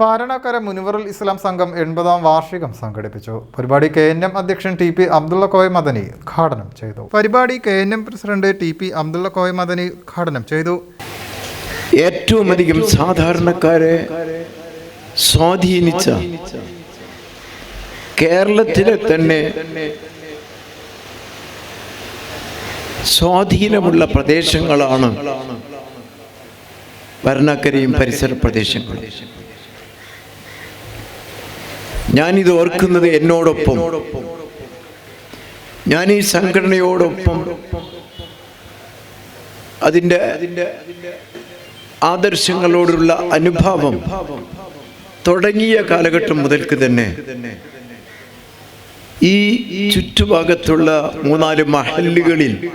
വാരണാക്കര മുനിവറുൽ ഇസ്ലാം സംഘം എൺപതാം വാർഷികം സംഘടിപ്പിച്ചു. പരിപാടി കെ എൻ എം അധ്യക്ഷൻ ടി പി അബ്ദുള്ള കോയ മദനി ഉദ്ഘാടനം ചെയ്തു. പരിപാടി K N M president T P Abdulla Koya Madani ഉദ്ഘാടനം ചെയ്തു. ഏറ്റവും അധികം സാധാരണക്കാരെ സ്വാധീനിച്ച കേരളത്തിലെ തന്നെ സ്വാധീനമുള്ള പ്രദേശങ്ങളാണ് ഭരണക്കരയും പരിസര പ്രദേശങ്ങളും. ഞാനിത് ഓർക്കുന്നത് എന്നോടൊപ്പം. ഞാൻ ഈ സംഘടനയോടൊപ്പം. അതിന്റെ ആദർശങ്ങളോടുള്ള അനുഭാവം തുടങ്ങിയ കാലഘട്ടം മുതൽക്ക് തന്നെ ഈ ചുറ്റുഭാഗത്തുള്ള മൂന്നാൽ മഹല്ലുകളിൽ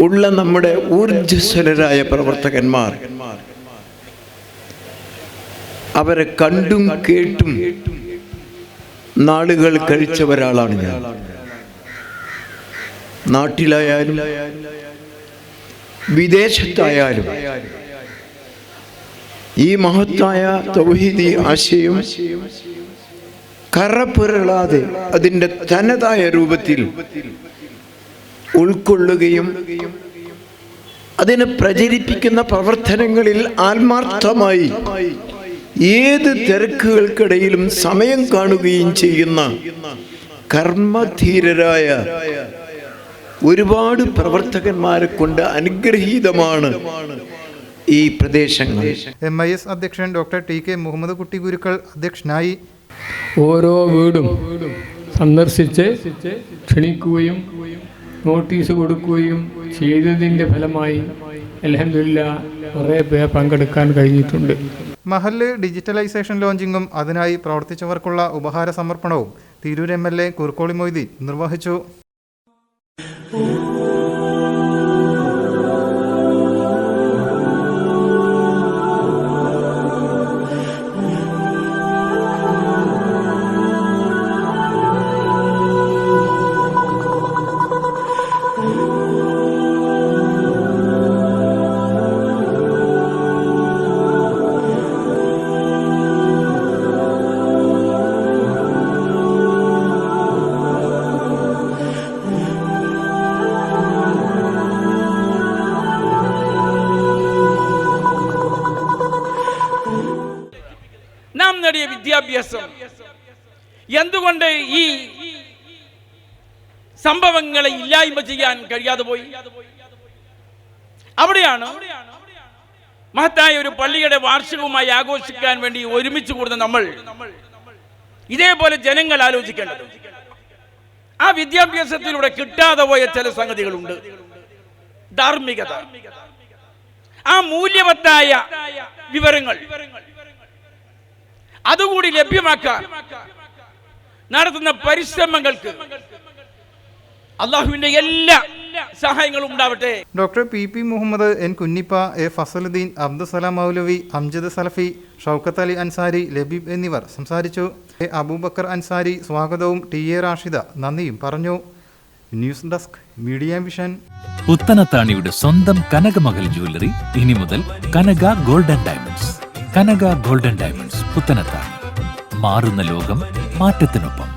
ഉള്ള നമ്മുടെ ഊർജസ്വലരായ പ്രവർത്തകന്മാർ അവരെ കണ്ടും കേട്ടും നാളുകൾ കഴിച്ച ഒരാളാണ് ഞാൻ. നാട്ടിലായാലും വിദേശത്തായാലും ഈ മഹത്തായ തൗഹീദി ആശയം കറപ്പുരളാതെ അതിന്റെ തനതായ രൂപത്തിൽ ഉൾക്കൊള്ളുകയും അതിനെ പ്രചരിപ്പിക്കുന്ന പ്രവർത്തനങ്ങളിൽ ആത്മാർത്ഥമായി ഏത് തിരക്കുകൾക്കിടയിലും സമയം കാണുകയും ചെയ്യുന്ന കർമ്മധീരരായ ഒരുപാട് പ്രവർത്തകന്മാരെ കൊണ്ട് അനുഗ്രഹീതമാണ് ഈ പ്രദേശങ്ങൾ. എം ഐ എസ് അധ്യക്ഷൻ doctor T K Muhammad Kutty Gurukkal അധ്യക്ഷനായി ഓരോ വീടും സന്ദർശിച്ച് ക്ഷണിക്കുകയും നോട്ടീസ് കൊടുക്കുകയും ചെയ്തതിന്റെ ഫലമായി അലഹമില്ല കുറേ പേർ പങ്കെടുക്കാൻ കഴിഞ്ഞിട്ടുണ്ട്. മഹല്ല് ഡിജിറ്റലൈസേഷൻ ലോഞ്ചിങ്ങും അതിനായി പ്രവർത്തിച്ചവർക്കുള്ള ഉപഹാര സമർപ്പണവും Tirur M L A Kurukkoli Moideen നിർവഹിച്ചു. നാം നേടിയ വിദ്യാഭ്യാസം. എന്തുകൊണ്ട് ഈ സംഭവങ്ങളെ ഇല്ലായ്മ ചെയ്യാൻ കഴിയാതെ പോയി? അവിടെയാണ് മഹത്തായ ഒരു പള്ളിയുടെ വാർഷികവുമായി ആഘോഷിക്കാൻ വേണ്ടി ഒരുമിച്ച് കൂടുന്ന നമ്മൾ. ഇതേപോലെ ജനങ്ങൾ ആലോചിക്കേണ്ടത്. ആ വിദ്യാഭ്യാസത്തിലൂടെ കിട്ടാതെ പോയ ചില സംഗതികളുണ്ട്. ധാർമ്മികത. ആ മൂല്യവത്തായ വിവരങ്ങൾ. അതുകൂടി ലഭ്യമാക്കാൻ നടത്തുന്ന പരിശ്രമങ്ങൾക്ക്. അള്ളാഹുവിന്റെ എല്ലാ സഹായങ്ങളും ഉണ്ടാവട്ടെ. Doctor P P Muhammad N Kunhippa A Fazaluddin Abdussalam Moulavi Amjad Salafi Shoukath Ali Ansari Labeeb എന്നിവർ സംസാരിച്ചു. എ അബൂബക്കർ അൻസാരി സ്വാഗതവും ടി എ റാഷിദ നന്ദിയും പറഞ്ഞു. News desk media vision. പുത്തനത്താണിയുടെ സ്വന്തം കനകമകൽ ജ്വല്ലറി ഇനി മുതൽ Kanaka golden diamonds. Kanaka golden diamonds. Puthanathani മാറുന്ന ലോകം മാറ്റത്തിനൊപ്പം.